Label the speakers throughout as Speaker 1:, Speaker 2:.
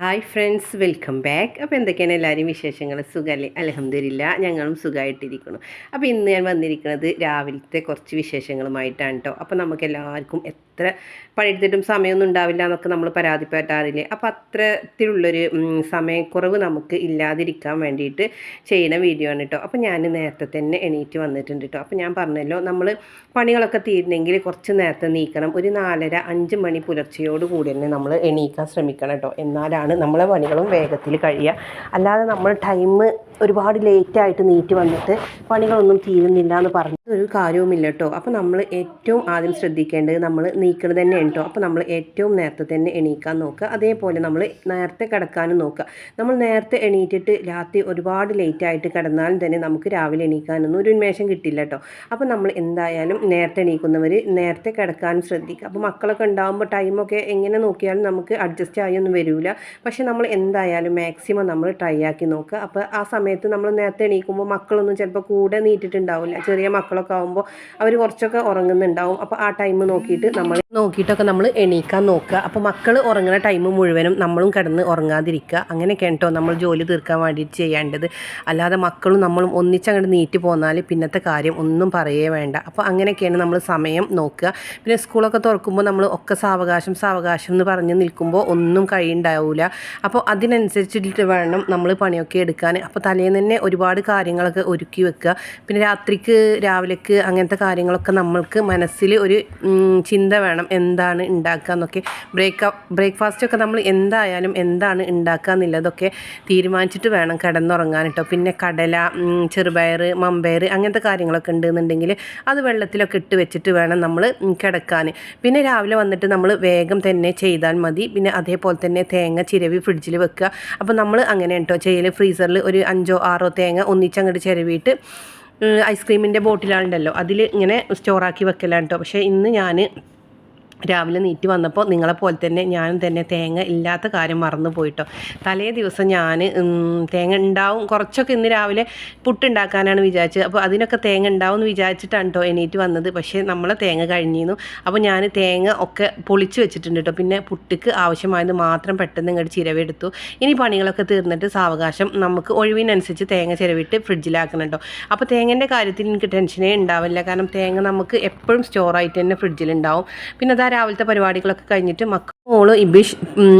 Speaker 1: Hi friends welcome back അപ്പോൾ എന്തൊക്കെയാണ് എല്ലാവരും വിശേഷങ്ങൾ? സുഖമല്ലേ അലഹമ്മദില്ല ഞങ്ങളും സുഖമായിട്ടിരിക്കുന്നു അപ്പോൾ ഇന്ന് ഞാൻ വന്നിരിക്കുന്നത് രാവിലത്തെ കുറച്ച് വിശേഷങ്ങളുമായിട്ടാണ് കേട്ടോ അപ്പോൾ നമുക്ക് എല്ലാവർക്കും എത്ര പണിയെടുത്തിട്ടും സമയമൊന്നും ഉണ്ടാവില്ല എന്നൊക്കെ നമ്മൾ പരാതിപ്പെട്ടാറില്ലേ? അപ്പോൾ അത്തരത്തിലുള്ളൊരു ഉം, സമയക്കുറവ് നമുക്ക് ഇല്ലാതിരിക്കാൻ വേണ്ടിയിട്ട് ചെയ്യുന്ന വീഡിയോ ആണ് കേട്ടോ അപ്പോൾ ഞാൻ നേരത്തെ തന്നെ എണീറ്റ് വന്നിട്ടുണ്ട് കേട്ടോ അപ്പോൾ ഞാൻ പറഞ്ഞല്ലോ നമ്മൾ പണികളൊക്കെ തീരുന്നെങ്കിൽ കുറച്ച് നേരത്തെ നീക്കണം. ഒരു നാലര അഞ്ച് മണി പുലർച്ചയോട് കൂടി തന്നെ നമ്മൾ എണീക്കാൻ ശ്രമിക്കണം കേട്ടോ എന്നാലാണ് നമ്മളെ പണികളും വേഗത്തിൽ കഴിയുക. അല്ലാതെ നമ്മൾ ടൈം ഒരുപാട് ലേറ്റായിട്ട് നീറ്റ് വന്നിട്ട് പണികളൊന്നും തീരുന്നില്ല എന്ന് പറഞ്ഞു. ഒരു കാര്യവുമില്ല കേട്ടോ അപ്പോൾ നമ്മൾ ഏറ്റവും ആദ്യം ശ്രദ്ധിക്കേണ്ടത് നമ്മൾ നീക്കണത് തന്നെയാണ് കേട്ടോ അപ്പോൾ നമ്മൾ ഏറ്റവും നേരത്തെ തന്നെ എണീക്കാൻ നോക്കുക. അതേപോലെ നമ്മൾ നേരത്തെ കിടക്കാനും നോക്കുക. നമ്മൾ നേരത്തെ എണീറ്റിട്ട് രാത്രി ഒരുപാട് ലേറ്റായിട്ട് കിടന്നാലും തന്നെ നമുക്ക് രാവിലെ എണീക്കാനൊന്നും ഒരു ഉന്മേഷം കിട്ടില്ല കേട്ടോ അപ്പോൾ നമ്മൾ എന്തായാലും നേരത്തെ എണീക്കുന്നവർ നേരത്തെ കിടക്കാനും ശ്രദ്ധിക്കുക. അപ്പോൾ മക്കളൊക്കെ ഉണ്ടാകുമ്പോൾ ടൈമൊക്കെ എങ്ങനെ നോക്കിയാലും നമുക്ക് അഡ്ജസ്റ്റ് ആയൊന്നും വരില്ല പക്ഷേ നമ്മൾ എന്തായാലും മാക്സിമം നമ്മൾ ട്രൈ ആക്കി നോക്കുക. അപ്പോൾ ആ സമയത്ത് നമ്മൾ നേരത്തെ എണീക്കുമ്പോൾ മക്കളൊന്നും ചിലപ്പോൾ കൂടെ നീട്ടിട്ടുണ്ടാവില്ല. ചെറിയ മക്കളൊക്കെ ആകുമ്പോൾ അവർ കുറച്ചൊക്കെ ഉറങ്ങുന്നുണ്ടാവും. അപ്പോൾ ആ ടൈം നോക്കിയിട്ട് നമ്മൾ നോക്കിയിട്ടൊക്കെ നമ്മൾ എണീക്കാൻ നോക്കുക. അപ്പോൾ മക്കൾ ഉറങ്ങുന്ന ടൈം മുഴുവനും നമ്മളും കിടന്ന് ഉറങ്ങാതിരിക്കുക. അങ്ങനെയൊക്കെ കേട്ടോ നമ്മൾ ജോലി തീർക്കാൻ വേണ്ടിയിട്ട് ചെയ്യേണ്ടത്. അല്ലാതെ മക്കളും നമ്മളും ഒന്നിച്ചങ്ങോട്ട് നീറ്റ് പോന്നാൽ പിന്നത്തെ കാര്യം ഒന്നും പറയേ വേണ്ട. അപ്പോൾ അങ്ങനെയൊക്കെയാണ് നമ്മൾ സമയം നോക്കുക. പിന്നെ സ്കൂളൊക്കെ തുറക്കുമ്പോൾ നമ്മൾ ഒക്കെ സാവകാശം സാവകാശം എന്ന് പറഞ്ഞ് നിൽക്കുമ്പോൾ ഒന്നും കഴിയുണ്ടാവില്ല അപ്പോൾ അതിനനുസരിച്ചിട്ട് വേണം നമ്മൾ പണിയൊക്കെ എടുക്കാൻ. അപ്പോൾ തലേന്ന് തന്നെ ഒരുപാട് കാര്യങ്ങളൊക്കെ ഒരുക്കി വെക്കുക. പിന്നെ രാത്രിക്ക് രാവിലേക്ക് അങ്ങനത്തെ കാര്യങ്ങളൊക്കെ നമ്മൾക്ക് മനസ്സിൽ ഒരു ചിന്ത വേണം. എന്താണ് ഉണ്ടാക്കുക എന്നൊക്കെ. ബ്രേക്ക് ബ്രേക്ക്ഫാസ്റ്റ് ഒക്കെ നമ്മൾ എന്തായാലും എന്താണ് ഉണ്ടാക്കുക എന്നുള്ളതൊക്കെ തീരുമാനിച്ചിട്ട് വേണം കിടന്നുറങ്ങാൻ കേട്ടോ പിന്നെ കടല ചെറുപയർ മമ്പയർ അങ്ങനത്തെ കാര്യങ്ങളൊക്കെ ഉണ്ടെന്നുണ്ടെങ്കിൽ അത് വെള്ളത്തിലൊക്കെ ഇട്ട് വെച്ചിട്ട് വേണം നമ്മൾ കിടക്കാൻ പിന്നെ രാവിലെ വന്നിട്ട് നമ്മൾ വേഗം തന്നെ ചെയ്താൽ മതി. പിന്നെ അതേപോലെ തന്നെ തേങ്ങ ചിരവി ഫ്രിഡ്ജിൽ വെക്കുക. അപ്പോൾ നമ്മൾ അങ്ങനെ കേട്ടോ ചെയ്യൽ ഫ്രീസറിൽ ഒരു അഞ്ചോ ആറോ തേങ്ങ ഒന്നിച്ചങ്ങോട്ട് ചിരവിയിട്ട് ഐസ്ക്രീമിന്റെ ബോട്ടിലാണല്ലോ അതിൽ ഇങ്ങനെ സ്റ്റോറാക്കി വെക്കലാണ് കേട്ടോ പക്ഷേ ഇന്ന് ഞാൻ രാവിലെ നീറ്റ് വന്നപ്പോൾ നിങ്ങളെ പോലെ തന്നെ ഞാനും തന്നെ തേങ്ങ ഇല്ലാത്ത കാര്യം മറന്നു പോയിട്ടോ. തലേ ദിവസം ഞാൻ തേങ്ങ ഉണ്ടാവും. കുറച്ചൊക്കെ ഇന്ന് രാവിലെ പുട്ടുണ്ടാക്കാനാണ് വിചാരിച്ചത്. അപ്പോൾ അതിനൊക്കെ തേങ്ങ ഉണ്ടാവും എന്ന് വിചാരിച്ചിട്ടാണ് കേട്ടോ എണീറ്റ് വന്നത്. പക്ഷേ നമ്മളെ തേങ്ങ കഴിഞ്ഞിരുന്നു. അപ്പോൾ ഞാൻ തേങ്ങ ഒക്കെ പൊളിച്ച് വെച്ചിട്ടുണ്ട് കേട്ടോ പിന്നെ പുട്ടിക്ക് ആവശ്യമായത് മാത്രം പെട്ടെന്ന് ഇങ്ങോട്ട് ചിരവെടുത്തു. ഇനി പണികളൊക്കെ തീർന്നിട്ട് സാവകാശം നമുക്ക് ഒഴിവിനനുസരിച്ച് തേങ്ങ ചിരവിട്ട് ഫ്രിഡ്ജിലാക്കണം അപ്പോൾ തേങ്ങേന്റെ കാര്യത്തിൽ എനിക്ക് ടെൻഷനേ ഉണ്ടാവില്ല. കാരണം തേങ്ങ നമുക്ക് എപ്പോഴും സ്റ്റോറായിട്ട് തന്നെ ഫ്രിഡ്ജിലുണ്ടാവും പിന്നെ അതാ രാവിലത്തെ പരിപാടികളൊക്കെ കഴിഞ്ഞിട്ട് മക്കൾ മോൾ ഇബി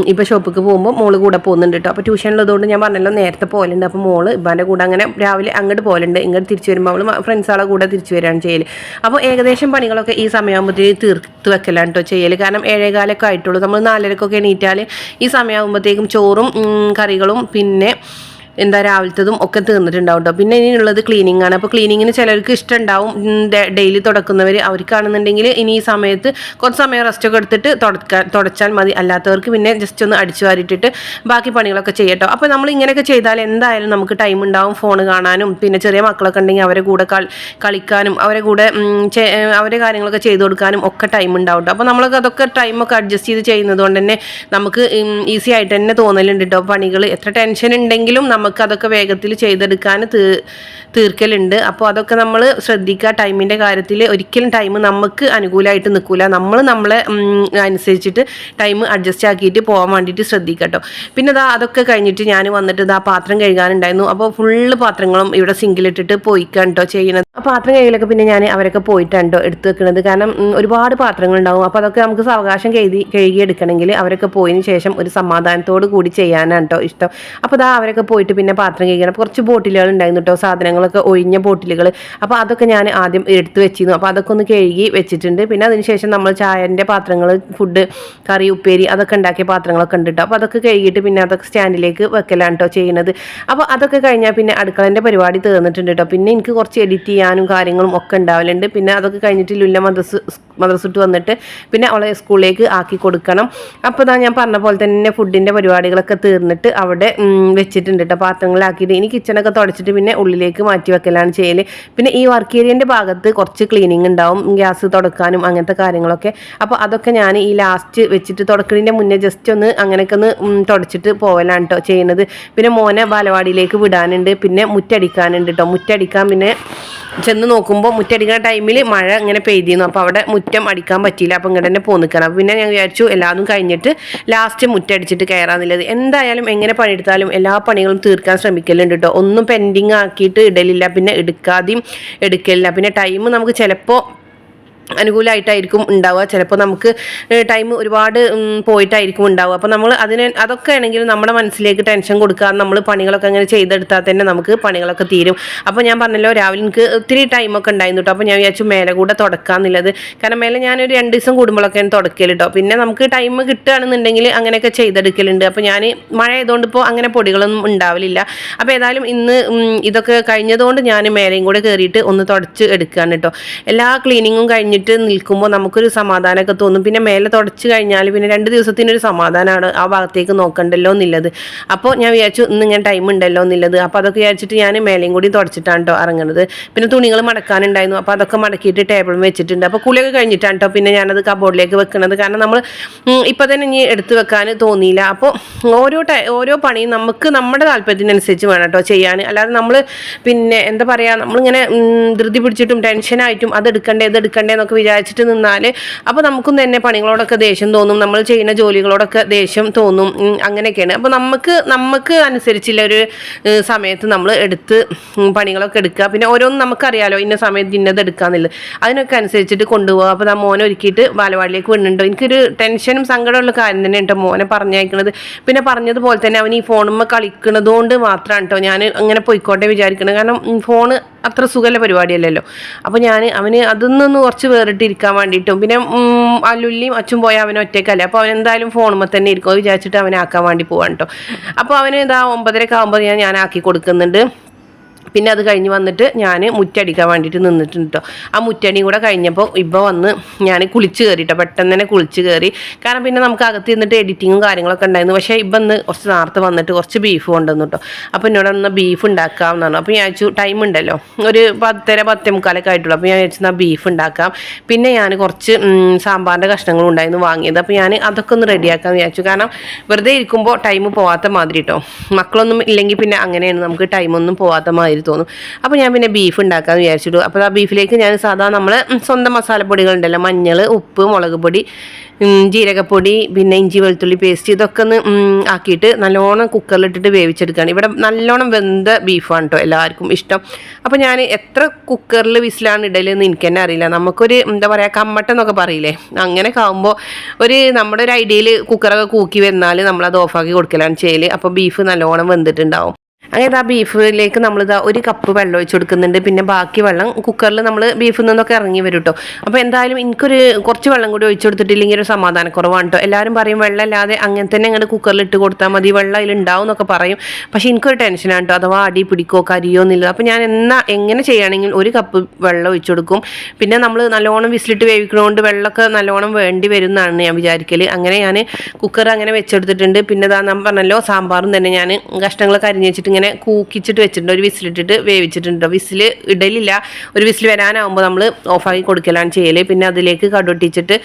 Speaker 1: ഇപ്പം ഷോപ്പിക്ക് പോകുമ്പോൾ മോൾ കൂടെ പോകുന്നുണ്ട് കേട്ടോ അപ്പോൾ ട്യൂഷനിലുള്ളതുകൊണ്ട് ഞാൻ പറഞ്ഞല്ലോ നേരത്തെ പോലുണ്ട് അപ്പോൾ മോൾ ഇബാന്റെ കൂടെ അങ്ങനെ രാവിലെ അങ്ങോട്ട് പോലുണ്ട് ഇങ്ങോട്ട് തിരിച്ചു വരുമ്പോൾ അവൾ ഫ്രണ്ട്സുകളെ കൂടെ തിരിച്ചു വരികയാണ് ചെയ്യൽ അപ്പോൾ ഏകദേശം പണികളൊക്കെ ഈ സമയമാകുമ്പോഴത്തേക്ക് തീർത്ത് വെക്കലാണ് കേട്ടോ ചെയ്യൽ കാരണം ഏഴേകാലൊക്കെ ആയിട്ടുള്ളൂ. നമ്മൾ നാലരക്കൊക്കെ എണീറ്റാൽ ഈ സമയമാകുമ്പോഴത്തേക്കും ചോറും കറികളും പിന്നെ എന്താ രാവിലത്തതും ഒക്കെ തീർന്നിട്ടുണ്ടാവും കേട്ടോ പിന്നെ ഇനിയുള്ളത് ക്ലീനിങ് ആണ്. അപ്പോൾ ക്ലീനിങ്ങിന് ചിലർക്ക് ഇഷ്ടമുണ്ടാവും ഡെയിലി തുടക്കുന്നവർ അവർക്കാണെന്നുണ്ടെങ്കിൽ ഇനി ഈ സമയത്ത് കുറച്ച് സമയം റെസ്റ്റ് ഒക്കെ എടുത്തിട്ട് തുടക്കാൻ തുടച്ചാൽ മതി. അല്ലാത്തവർക്ക് പിന്നെ ജസ്റ്റ് ഒന്ന് അടിച്ചു വാരിട്ടിട്ട് ബാക്കി പണികളൊക്കെ ചെയ്യട്ടോ അപ്പോൾ നമ്മൾ ഇങ്ങനെയൊക്കെ ചെയ്താൽ എന്തായാലും നമുക്ക് ടൈം ഉണ്ടാവും ഫോൺ കാണാനും. പിന്നെ ചെറിയ മക്കളൊക്കെ ഉണ്ടെങ്കിൽ അവരെ കൂടെ കളിക്കാനും അവരെ കൂടെ അവരെ കാര്യങ്ങളൊക്കെ ചെയ്തു കൊടുക്കാനും ഒക്കെ ടൈം ഉണ്ടാവും അപ്പോൾ നമ്മളൊക്കെ അതൊക്കെ ടൈമൊക്കെ അഡ്ജസ്റ്റ് ചെയ്ത് ചെയ്യുന്നത് കൊണ്ട് തന്നെ നമുക്ക് ഈസി ആയിട്ട് തന്നെ തോന്നലുണ്ട് കേട്ടോ പണികൾ എത്ര ടെൻഷൻ ഉണ്ടെങ്കിലും നമുക്ക് അതൊക്കെ വേഗത്തിൽ ചെയ്തെടുക്കാൻ തീ തീർക്കലുണ്ട്. അപ്പോൾ അതൊക്കെ നമ്മൾ ശ്രദ്ധിക്കുക. ടൈമിന്റെ കാര്യത്തിൽ ഒരിക്കലും ടൈം നമുക്ക് അനുകൂലമായിട്ട് നിൽക്കില്ല നമ്മൾ നമ്മളെ അനുസരിച്ചിട്ട് ടൈം അഡ്ജസ്റ്റ് ആക്കിയിട്ട് പോകാൻ വേണ്ടിയിട്ട് ശ്രദ്ധിക്കുക കേട്ടോ. പിന്നെ ഇതാ അതൊക്കെ കഴിഞ്ഞിട്ട് ഞാൻ വന്നിട്ട് ഇതാ പാത്രം കഴുകാനുണ്ടായിരുന്നു. അപ്പോൾ ഫുള്ള് പാത്രങ്ങളും ഇവിടെ സിങ്കിലിട്ടിട്ട് പോയിക്കാൻ കേട്ടോ ചെയ്യുന്നത് ആ പാത്രം കയ്യിലൊക്കെ പിന്നെ ഞാൻ അവരൊക്കെ പോയിട്ടാണ് എടുത്തു വെക്കുന്നത് കാരണം ഒരുപാട് പാത്രങ്ങൾ ഉണ്ടാവും അപ്പോൾ അതൊക്കെ നമുക്ക് സാവകാശം കഴുകി കഴുകി എടുക്കണമെങ്കിൽ അവരൊക്കെ പോയതിന് ശേഷം ഒരു സമാധാനത്തോട് കൂടി ചെയ്യാനാണ് കേട്ടോ ഇഷ്ടം. അപ്പോൾ അതാ അവരൊക്കെ പോയിട്ട് പിന്നെ പാത്രം കഴുകണം. കുറച്ച് ബോട്ടിലുകൾ ഉണ്ടായിരുന്നു കേട്ടോ സാധനങ്ങളൊക്കെ ഒഴിഞ്ഞ ബോട്ടിലുകൾ. അപ്പോൾ അതൊക്കെ ഞാൻ ആദ്യം എടുത്ത് വെച്ചിരുന്നു. അപ്പോൾ അതൊക്കെ ഒന്ന് കഴുകി വെച്ചിട്ടുണ്ട്. പിന്നെ അതിനുശേഷം നമ്മൾ ചായന്റെ പാത്രങ്ങൾ ഫുഡ് കറി ഉപ്പേരി അതൊക്കെ ഉണ്ടാക്കിയ പാത്രങ്ങളൊക്കെ ഉണ്ട് കേട്ടോ അപ്പോൾ അതൊക്കെ കഴുകിയിട്ട് പിന്നെ അതൊക്കെ സ്റ്റാൻഡിലേക്ക് വെക്കലാണ് കേട്ടോ ചെയ്യുന്നത്. അപ്പോൾ അതൊക്കെ കഴിഞ്ഞാൽ പിന്നെ അടുക്കളന്റെ പരിപാടി തീർന്നിട്ടുണ്ട് കേട്ടോ പിന്നെ എനിക്ക് കുറച്ച് എഡിറ്റ് ചെയ്യാനും കാര്യങ്ങളും ഒക്കെ ഉണ്ടാവലുണ്ട്. പിന്നെ അതൊക്കെ കഴിഞ്ഞിട്ട് ലുല്ല മദ്രസ് മദ്രസിട്ട് വന്നിട്ട് പിന്നെ അവളെ സ്കൂളിലേക്ക് ആക്കി കൊടുക്കണം. അപ്പോൾ ഇതാ ഞാൻ പറഞ്ഞ പോലെ തന്നെ ഫുഡിന്റെ പരിപാടികളൊക്കെ തീർന്നിട്ട് അവിടെ വെച്ചിട്ടുണ്ട് കേട്ടോ പാത്രങ്ങളാക്കിയിട്ട് ഇനി കിച്ചണൊക്കെ തുടച്ചിട്ട് പിന്നെ ഉള്ളിലേക്ക് മാറ്റി വെക്കലാണ് ചെയ്യൽ പിന്നെ ഈ വർക്ക് ഏരിയന്റെ ഭാഗത്ത് കുറച്ച് ക്ലീനിങ് ഉണ്ടാവും ഗ്യാസ് തുടക്കാനും അങ്ങനത്തെ കാര്യങ്ങളൊക്കെ. അപ്പോൾ അതൊക്കെ ഞാൻ ഈ ലാസ്റ്റ് വെച്ചിട്ട് തുടക്കുന്നതിന്റെ മുന്നേ ജസ്റ്റ് ഒന്ന് അങ്ങനെയൊക്കെ ഒന്ന് തുടച്ചിട്ട് പോവലാണ് കേട്ടോ ചെയ്യുന്നത്. പിന്നെ മോനെ ബാലവാടിയിലേക്ക് വിടാനുണ്ട് പിന്നെ മുറ്റടിക്കാനുണ്ട് കേട്ടോ മുറ്റടിക്കാൻ പിന്നെ ചെന്ന് നോക്കുമ്പോൾ മുറ്റടിക്കുന്ന ടൈമിൽ മഴ ഇങ്ങനെ പെയ്തിരുന്നു അപ്പോൾ അവിടെ മുറ്റം അടിക്കാൻ പറ്റിയില്ല. അപ്പോൾ ഇങ്ങോട്ട് തന്നെ പോന്നിക്കണം അപ്പോൾ പിന്നെ ഞാൻ വിചാരിച്ചു എല്ലാതും കഴിഞ്ഞിട്ട് ലാസ്റ്റ് മുറ്റടിച്ചിട്ട് കയറാന്നുള്ളത് എന്തായാലും എങ്ങനെ പണിയെടുത്താലും എല്ലാ പണികളും തീർക്കാൻ ശ്രമിക്കലുണ്ട് കേട്ടോ ഒന്നും പെൻഡിങ് ആക്കിയിട്ട് ഇടലില്ല. പിന്നെ എടുക്കാതെയും എടുക്കലില്ല. പിന്നെ ടൈം നമുക്ക് ചിലപ്പോൾ അനുകൂലമായിട്ടായിരിക്കും ഉണ്ടാവുക. ചിലപ്പോൾ നമുക്ക് ടൈം ഒരുപാട് പോയിട്ടായിരിക്കും ഉണ്ടാവുക. അപ്പോൾ നമ്മൾ അതിന് അതൊക്കെ ആണെങ്കിലും നമ്മുടെ മനസ്സിലേക്ക് ടെൻഷൻ കൊടുക്കാതെ നമ്മൾ പണികളൊക്കെ അങ്ങനെ ചെയ്തെടുത്താൽ തന്നെ നമുക്ക് പണികളൊക്കെ തീരും. അപ്പോൾ ഞാൻ പറഞ്ഞല്ലോ രാവിലെ എനിക്ക് ഒത്തിരി ടൈമൊക്കെ ഉണ്ടായിരുന്നു കേട്ടോ അപ്പോൾ ഞാൻ വിചാരിച്ചു മേലെ കൂടെ തുടക്കാമെന്നുള്ളത് കാരണം മേലെ ഞാനൊരു രണ്ട് ദിവസം കൂടുമ്പോഴൊക്കെയാണ് തുടക്കൽ കേട്ടോ പിന്നെ നമുക്ക് ടൈം കിട്ടുകയാണെന്നുണ്ടെങ്കിൽ അങ്ങനെയൊക്കെ ചെയ്തെടുക്കലുണ്ട്. അപ്പോൾ ഞാൻ മഴ ആയതുകൊണ്ട് ഇപ്പോൾ അങ്ങനെ പൊടികളൊന്നും ഉണ്ടാവലില്ല. അപ്പോൾ ഏതായാലും ഇന്ന് ഇതൊക്കെ കഴിഞ്ഞതുകൊണ്ട് ഞാൻ മേലെയും കൂടെ കയറിയിട്ട് ഒന്ന് തുടച്ച് എടുക്കുകയാണ് കേട്ടോ എല്ലാ ക്ലീനിങ്ങും കഴിഞ്ഞിട്ട് നിൽക്കുമ്പോൾ നമുക്കൊരു സമാധാനമൊക്കെ തോന്നും. പിന്നെ മേലെ തുടച്ച് കഴിഞ്ഞാൽ പിന്നെ രണ്ട് ദിവസത്തിനൊരു സമാധാനമാണ് ആ ഭാഗത്തേക്ക് നോക്കണ്ടല്ലോ എന്നുള്ളത്. അപ്പോൾ ഞാൻ വിചാരിച്ചു ഇന്ന് ഇങ്ങനെ ടൈം ഉണ്ടല്ലോ എന്നുള്ളത്. അപ്പോൾ അതൊക്കെ വിചാരിച്ചിട്ട് ഞാൻ മേലെയും കൂടി തുടച്ചിട്ടാണ് കേട്ടോ ഇറങ്ങുന്നത് പിന്നെ തുണികൾ മടക്കാനുണ്ടായിരുന്നു. അപ്പോൾ അതൊക്കെ മടക്കിയിട്ട് ടേബിളും വെച്ചിട്ടുണ്ട്. അപ്പോൾ കുളിയൊക്കെ കഴിഞ്ഞിട്ടാണ് കേട്ടോ പിന്നെ ഞാനത് കബോർഡിലേക്ക് വെക്കുന്നത് കാരണം നമ്മൾ ഇപ്പോൾ തന്നെ ഇനി എടുത്ത് വെക്കാൻ തോന്നിയില്ല. അപ്പോൾ ഓരോ ഓരോ പണിയും നമുക്ക് നമ്മുടെ താല്പര്യത്തിനനുസരിച്ച് വേണം കേട്ടോ ചെയ്യാൻ അല്ലാതെ നമ്മൾ പിന്നെ എന്താ പറയുക നമ്മളിങ്ങനെ ധൃതി പിടിച്ചിട്ടും ടെൻഷനായിട്ടും അത് എടുക്കണ്ടേ ഇത് എടുക്കണ്ടേ എന്നൊക്കെ വിചാരിച്ചിട്ട് നിന്നാൽ അപ്പോൾ നമുക്കും തന്നെ പണികളോടൊക്കെ ദേഷ്യം തോന്നും. നമ്മൾ ചെയ്യുന്ന ജോലികളോടൊക്കെ ദേഷ്യം തോന്നും. അങ്ങനെയൊക്കെയാണ്. അപ്പോൾ നമുക്ക് നമുക്ക് അനുസരിച്ചുള്ള ഒരു സമയത്ത് നമ്മൾ എടുത്ത് പണികളൊക്കെ എടുക്കുക. പിന്നെ ഓരോന്നും നമുക്കറിയാലോ ഇന്ന സമയത്ത് ഇന്നത് എടുക്കാന്നുള്ളത്. അതിനൊക്കെ അനുസരിച്ചിട്ട് കൊണ്ടുപോകുക അപ്പോൾ ആ മോനെ ഒരുക്കിയിട്ട് ബാലവാടിയിലേക്ക് വിടുന്നുണ്ടോ. എനിക്കൊരു ടെൻഷനും സങ്കടമുള്ള കാര്യം തന്നെ കേട്ടോ മോനെ പറഞ്ഞയക്കുന്നത് പിന്നെ പറഞ്ഞതുപോലെ തന്നെ അവൻ ഈ ഫോണുമ്മ കളിക്കുന്നതുകൊണ്ട് മാത്രമാണ് കേട്ടോ ഞാൻ അങ്ങനെ പോയിക്കോട്ടെ വിചാരിക്കുന്നത് കാരണം ഫോണ് അത്ര സുഖമുള്ള പരിപാടിയല്ലല്ലോ. അപ്പോൾ ഞാൻ അവന് അതിൽ നിന്ന് കുറച്ച് വേറിട്ടിരിക്കാൻ വേണ്ടിയിട്ടും പിന്നെ അല്ലുല്ലിയും അച്ഛൻ പോയാൽ അവൻ ഒറ്റയ്ക്കല്ലേ അപ്പോൾ അവൻ എന്തായാലും ഫോണുമ്പോൾ തന്നെ ഇരിക്കും. വിചാരിച്ചിട്ട് അവനെ ആക്കാൻ വേണ്ടി പോവാൻ കേട്ടോ അപ്പോൾ അവന് ഇതാ ഒമ്പതരക്കാകുമ്പോൾ ഞാൻ ഞാൻ ആക്കി കൊടുക്കുന്നുണ്ട്. പിന്നെ അത് കഴിഞ്ഞ് വന്നിട്ട് ഞാൻ മുറ്റടിക്കാൻ വേണ്ടിയിട്ട് നിന്നിട്ടുണ്ട് കേട്ടോ ആ മുറ്റടിയും കൂടെ കഴിഞ്ഞപ്പോൾ ഇപ്പോൾ വന്ന് ഞാൻ കുളിച്ച് കയറിട്ടോ പെട്ടെന്ന് തന്നെ കുളിച്ച് കയറി കാരണം പിന്നെ നമുക്ക് അകത്ത് നിന്നിട്ട് എഡിറ്റിങ്ങും കാര്യങ്ങളൊക്കെ ഉണ്ടായിരുന്നു. പക്ഷേ ഇപ്പം ഇന്ന് കുറച്ച് നേരത്തെ വന്നിട്ട് കുറച്ച് ബീഫ് കൊണ്ടുവന്നു കേട്ടോ അപ്പോൾ എന്നോട് ഒന്ന് ബീഫ് ഉണ്ടാക്കാം എന്നാണ് അപ്പോൾ ഞാൻ വെച്ചു ടൈം ഉണ്ടല്ലോ. ഒരു പത്തര പത്തേ മുക്കാലൊക്കെ ആയിട്ടുള്ളൂ. അപ്പോൾ ഞാൻ വെച്ചാൽ ബീഫ് ഉണ്ടാക്കാം. പിന്നെ ഞാൻ കുറച്ച് സാമ്പാറിന്റെ കഷ്ണങ്ങളും ഉണ്ടായിരുന്നു വാങ്ങിയത്. അപ്പോൾ ഞാൻ അതൊക്കെ ഒന്ന് റെഡിയാക്കാമെന്ന് വിചാരിച്ചു. കാരണം വെറുതെ ഇരിക്കുമ്പോൾ ടൈം പോവാത്ത മാതിരി കേട്ടോ മക്കളൊന്നും ഇല്ലെങ്കിൽ പിന്നെ അങ്ങനെയാണ് നമുക്ക് ടൈമൊന്നും പോവാത്ത മാതിരി തോന്നും. അപ്പോൾ ഞാൻ പിന്നെ ബീഫ് ഉണ്ടാക്കാൻ വിചാരിച്ചിട്ടു. അപ്പോൾ ആ ബീഫിലേക്ക് ഞാൻ സാധാ നമ്മൾ സ്വന്തം മസാലപ്പൊടികളുണ്ടല്ലോ മഞ്ഞൾ ഉപ്പ് മുളക് പൊടി ജീരകപ്പൊടി പിന്നെ ഇഞ്ചി വെളുത്തുള്ളി പേസ്റ്റ് ഇതൊക്കെ ഒന്ന് ആക്കിയിട്ട് നല്ലോണം കുക്കറിലിട്ടിട്ട് വേവിച്ചെടുക്കുകയാണ് ഇവിടെ നല്ലോണം വെന്ത ബീഫാണ് കേട്ടോ എല്ലാവർക്കും ഇഷ്ടം. അപ്പോൾ ഞാൻ എത്ര കുക്കറിൽ വിസിലാണ് ഇടലെന്ന് എനിക്ക് തന്നെ അറിയില്ല. നമുക്കൊരു എന്താ പറയുക കമ്മട്ടം എന്നൊക്കെ പറയില്ലേ? അങ്ങനെ ആകുമ്പോൾ ഒരു നമ്മുടെ ഒരു ഐഡിയയിൽ കുക്കറൊക്കെ കൂക്കി വന്നാൽ നമ്മളത് ഓഫാക്കി കൊടുക്കലാണ് ചെയ്യൽ അപ്പോൾ ബീഫ് നല്ലോണം വെന്തിട്ടുണ്ടാവും. അങ്ങനെ ആ ബീഫിലേക്ക് നമ്മളിതാ ഒരു കപ്പ് വെള്ളം ഒഴിച്ച് കൊടുക്കുന്നുണ്ട്. പിന്നെ ബാക്കി വെള്ളം കുക്കറിൽ നമ്മൾ ബീഫിൽ നിന്നൊക്കെ ഇറങ്ങി വരും കേട്ടോ അപ്പോൾ എന്തായാലും എനിക്കൊരു കുറച്ച് വെള്ളം കൂടി ഒഴിച്ച് കൊടുത്തിട്ടില്ലെങ്കിൽ ഒരു സമാധാനക്കുറവാണ് കേട്ടോ എല്ലാവരും പറയും വെള്ളം ഇല്ലാതെ അങ്ങനെ തന്നെ അങ്ങോട്ട് കുക്കറിൽ ഇട്ട് കൊടുത്താൽ മതി വെള്ളം അതിലുണ്ടാവും എന്നൊക്കെ പറയും. പക്ഷേ എനിക്കൊരു ടെൻഷനാണ് കേട്ടോ അഥവാ അടി പിടിക്കോ കരിയോ എന്നുള്ളത് അപ്പോൾ ഞാൻ എന്നാ എങ്ങനെ ചെയ്യുകയാണെങ്കിൽ ഒരു കപ്പ് വെള്ളം ഒഴിച്ച് കൊടുക്കും. പിന്നെ നമ്മൾ നല്ലോണം വിസിലിട്ട് വേവിക്കണോണ്ട് വെള്ളമൊക്കെ നല്ലോണം വേണ്ടി വരും എന്നാണ് ഞാൻ വിചാരിക്കൽ അങ്ങനെ ഞാൻ കുക്കർ അങ്ങനെ വെച്ചെടുത്തിട്ടുണ്ട്. പിന്നെ ഞാൻ പറഞ്ഞല്ലോ സാമ്പാറും തന്നെ ഞാൻ കഷ്ണങ്ങളൊക്കെ അരിഞ്ഞ് വെച്ചിട്ട് ഇങ്ങനെ കൂക്കിച്ചിട്ട് വെച്ചിട്ടുണ്ട്. ഒരു വിസിലിട്ടിട്ട് വേവിച്ചിട്ടുണ്ട്. വിസിൽ ഇടലില്ല. ഒരു വിസിൽ വരാനാവുമ്പോൾ നമ്മൾ ഓഫാക്കി കൊടുക്കലാണ് ചെയ്യൽ പിന്നെ അതിലേക്ക് കടുട്ടിച്ചിട്ട്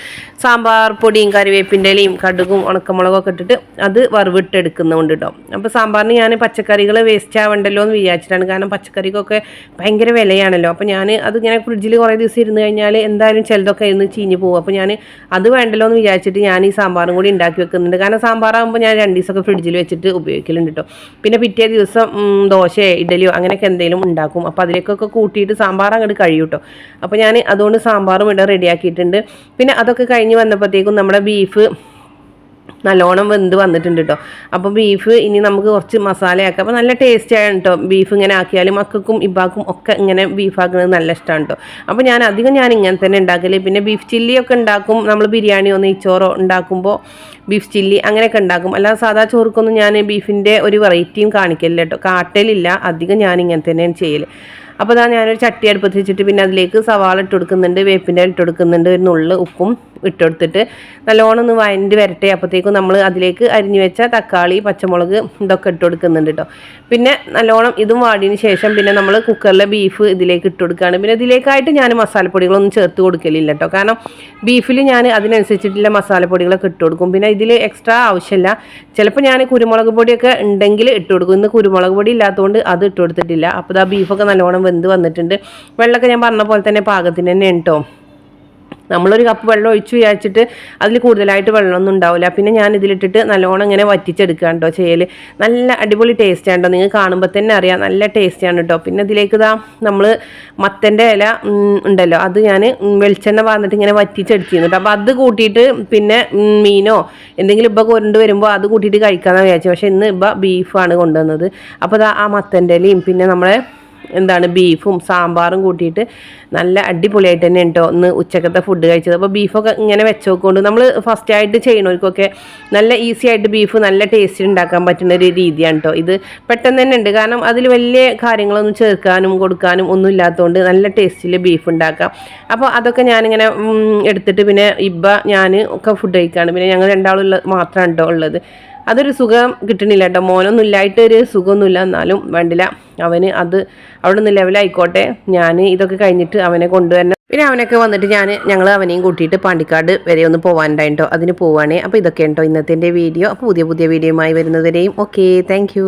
Speaker 1: സാമ്പാർ പൊടിയും കറിവേപ്പിന്റെ ഇലയും കടുകും ഉണക്കമുളകും ഒക്കെ ഇട്ടിട്ട് അത് വറവിട്ടെടുക്കുന്നുണ്ട് കേട്ടോ അപ്പോൾ സാമ്പാറിന് ഞാൻ പച്ചക്കറികൾ വേസ്റ്റ് ആവണ്ടല്ലോ എന്ന് വിചാരിച്ചിട്ടാണ്. കാരണം പച്ചക്കറിക്കൊക്കെ ഭയങ്കര വിലയാണല്ലോ. അപ്പോൾ ഞാൻ അതിങ്ങനെ ഫ്രിഡ്ജിൽ കുറേ ദിവസം ഇരുന്ന് കഴിഞ്ഞാൽ എന്തായാലും ചിലതൊക്കെ ഇന്ന് ചീഞ്ഞ് പോകും അപ്പോൾ ഞാൻ അത് വേണ്ടല്ലോ എന്ന് വിചാരിച്ചിട്ട് ഞാൻ ഈ സാമ്പാറും കൂടി ഉണ്ടാക്കി വെക്കുന്നുണ്ട്. കാരണം സാമ്പാറാകുമ്പോൾ ഞാൻ രണ്ട് ദിവസമൊക്കെ ഫ്രിഡ്ജിൽ വെച്ചിട്ട് ഉപയോഗിക്കലുണ്ട് കേട്ടോ പിന്നെ പിറ്റേ ദിവസം ഉം, ദോശയോ ഇഡലിയോ അങ്ങനെയൊക്കെ എന്തെങ്കിലും ഉണ്ടാക്കും. അപ്പോൾ അതിലേക്കൊക്കെ കൂട്ടിയിട്ട് സാമ്പാർ അങ്ങോട്ട് കഴിയും കേട്ടോ അപ്പോൾ ഞാൻ അതുകൊണ്ട് സാമ്പാറും ഇവിടെ റെഡിയാക്കിയിട്ടുണ്ട് പിന്നെ അതൊക്കെ കഴിഞ്ഞ് വന്നപ്പോഴത്തേക്കും നമ്മുടെ ബീഫ് നല്ലോണം വെന്ത് വന്നിട്ടുണ്ട് കേട്ടോ അപ്പോൾ ബീഫ് ഇനി നമുക്ക് കുറച്ച് മസാലയാക്കാം. അപ്പോൾ നല്ല ടേസ്റ്റ് ആണ് കേട്ടോ ബീഫ് ഇങ്ങനെ ആക്കിയാലും മക്കൾക്കും ഇബാക്കും ഒക്കെ ഇങ്ങനെ ബീഫ് ആക്കുന്നത് നല്ല ഇഷ്ടമാണ് കേട്ടോ അപ്പോൾ ഞാൻ അധികം ഞാൻ ഇങ്ങനെ തന്നെ ഉണ്ടാക്കൽ പിന്നെ ബീഫ് ചില്ലിയൊക്കെ ഉണ്ടാക്കും നമ്മൾ ബിരിയാണിയോ നെയ്ച്ചോറോ ഉണ്ടാക്കുമ്പോൾ ബീഫ് ചില്ലി അങ്ങനെയൊക്കെ ഉണ്ടാക്കും അല്ലാതെ സാധാ ചോറുക്കൊന്നും ഞാൻ ബീഫിന്റെ ഒരു വെറൈറ്റിയും കാണിക്കലില്ല കേട്ടോ കാട്ടലില്ല. അധികം ഞാൻ ഇങ്ങനെ തന്നെയാണ് ചെയ്യൽ അപ്പോൾ അതാ ഞാനൊരു ചട്ടി അടുപ്പത്ത് വെച്ചിട്ട് പിന്നെ അതിലേക്ക് സവാള ഇട്ട് കൊടുക്കുന്നുണ്ട്. വേപ്പിന്റെ ഇട്ട് കൊടുക്കുന്നുണ്ട്. ഒരു നുള്ള് ഉപ്പും ഇട്ടെടുത്തിട്ട് നല്ലോണം ഒന്ന് വയന്റ് വരട്ടെ. അപ്പോഴത്തേക്കും നമ്മൾ അതിലേക്ക് അരിഞ്ഞു വെച്ച തക്കാളി പച്ചമുളക് ഇതൊക്കെ ഇട്ട് കൊടുക്കുന്നുണ്ട് കേട്ടോ പിന്നെ നല്ലോണം ഇതും വാടിയതിന് ശേഷം പിന്നെ നമ്മൾ കുക്കറിലെ ബീഫ് ഇതിലേക്ക് ഇട്ട് കൊടുക്കുകയാണ് പിന്നെ ഇതിലേക്കായിട്ട് ഞാൻ മസാലപ്പൊടികളൊന്നും ചേർത്ത് കൊടുക്കലില്ല കേട്ടോ കാരണം ബീഫിൽ ഞാൻ അതിനനുസരിച്ചിട്ടുള്ള മസാലപ്പൊടികളൊക്കെ ഇട്ട് കൊടുക്കും. പിന്നെ ഇതിൽ എക്സ്ട്രാ ആവശ്യമില്ല ചിലപ്പോൾ ഞാൻ കുരുമുളക് പൊടിയൊക്കെ ഉണ്ടെങ്കിൽ ഇട്ട് കൊടുക്കും. ഇന്ന് കുരുമുളക് പൊടി ഇല്ലാത്തതുകൊണ്ട് അത് ഇട്ട് കൊടുത്തിട്ടില്ല. അപ്പോൾ ആ ബീഫൊക്കെ നല്ലോണം വെന്ത് വന്നിട്ടുണ്ട്. വെള്ളമൊക്കെ ഞാൻ പറഞ്ഞ പോലെ തന്നെ പാകത്തിന് തന്നെ കേട്ടോ നമ്മളൊരു കപ്പ് വെള്ളം ഒഴിച്ചു വിചാരിച്ചിട്ട് അതിൽ കൂടുതലായിട്ട് വെള്ളമൊന്നും ഉണ്ടാവില്ല. പിന്നെ ഞാൻ ഇതിലിട്ടിട്ട് നല്ലോണം ഇങ്ങനെ വറ്റിച്ചെടുക്കുക കേട്ടോ ചെയ്യൽ നല്ല അടിപൊളി ടേസ്റ്റ് ആണ് കേട്ടോ നിങ്ങൾ കാണുമ്പോൾ തന്നെ അറിയാം. നല്ല ടേസ്റ്റാണ് കേട്ടോ പിന്നെ ഇതിലേക്ക് ഇതാ നമ്മൾ മത്തന്റെ ഇല ഉണ്ടല്ലോ. അത് ഞാൻ വെളിച്ചെണ്ണ പറഞ്ഞിട്ട് ഇങ്ങനെ വറ്റിച്ചെടുത്തിരുന്നു കേട്ടോ അപ്പോൾ അത് കൂട്ടിയിട്ട് പിന്നെ മീനോ എന്തെങ്കിലും ഇപ്പം കൊണ്ടു വരുമ്പോൾ അത് കൂട്ടിയിട്ട് കഴിക്കാമെന്നാണ് വിചാരിച്ചത് പക്ഷേ ഇന്ന് ഇപ്പം ബീഫാണ് കൊണ്ടുവന്നത്. അപ്പോൾ ആ മത്തന്റെ ഇലയും പിന്നെ നമ്മളെ എന്താണ് ബീഫും സാമ്പാറും കൂട്ടിയിട്ട് നല്ല അടിപൊളിയായിട്ട് തന്നെ ഉണ്ടോ ഒന്ന് ഉച്ചക്കത്തെ ഫുഡ് കഴിച്ചത്. അപ്പോൾ ബീഫൊക്കെ ഇങ്ങനെ വെച്ചോക്കൊണ്ട് നമ്മൾ ഫസ്റ്റ് ആയിട്ട് ചെയ്യണവർക്കൊക്കെ നല്ല ഈസി ആയിട്ട് ബീഫ് നല്ല ടേസ്റ്റ് ഉണ്ടാക്കാൻ പറ്റുന്ന ഒരു രീതിയാണ് കേട്ടോ ഇത് പെട്ടെന്ന് തന്നെ ഉണ്ട് കാരണം അതിൽ വലിയ കാര്യങ്ങളൊന്നും ചേർക്കാനും കൊടുക്കാനും ഒന്നും ഇല്ലാത്തതുകൊണ്ട് നല്ല ടേസ്റ്റിൽ ബീഫ് ഉണ്ടാക്കാം അപ്പോൾ അതൊക്കെ ഞാനിങ്ങനെ എടുത്തിട്ട് പിന്നെ ഇബ്ബ ഞാൻ ഒക്കെ ഫുഡ് കഴിക്കുകയാണ് പിന്നെ ഞങ്ങൾ രണ്ടാളുള്ള മാത്രമാണ് കേട്ടോ ഉള്ളത്. അതൊരു സുഖം കിട്ടണില്ല കേട്ടോ. മോനൊന്നും ഇല്ലായിട്ട് ഒരു സുഖമൊന്നുമില്ല. എന്നാലും വേണ്ടില്ല. അവന് അത് അവിടെ നിന്ന് ലെവലായിക്കോട്ടെ. ഞാൻ ഇതൊക്കെ കഴിഞ്ഞിട്ട് അവനെ കൊണ്ടുവരണം. പിന്നെ അവനൊക്കെ വന്നിട്ട് ഞാൻ ഞങ്ങൾ അവനെയും കൂട്ടിയിട്ട് പാണ്ടിക്കാട് വരെ ഒന്ന് പോകാനുണ്ടായിട്ടോ അതിന് പോവാണേ. അപ്പോൾ ഇതൊക്കെ ഉണ്ടോ ഇന്നത്തെ വീഡിയോ. അപ്പോൾ പുതിയ പുതിയ വീഡിയോയുമായി വരുന്നവരെയും. Okay thank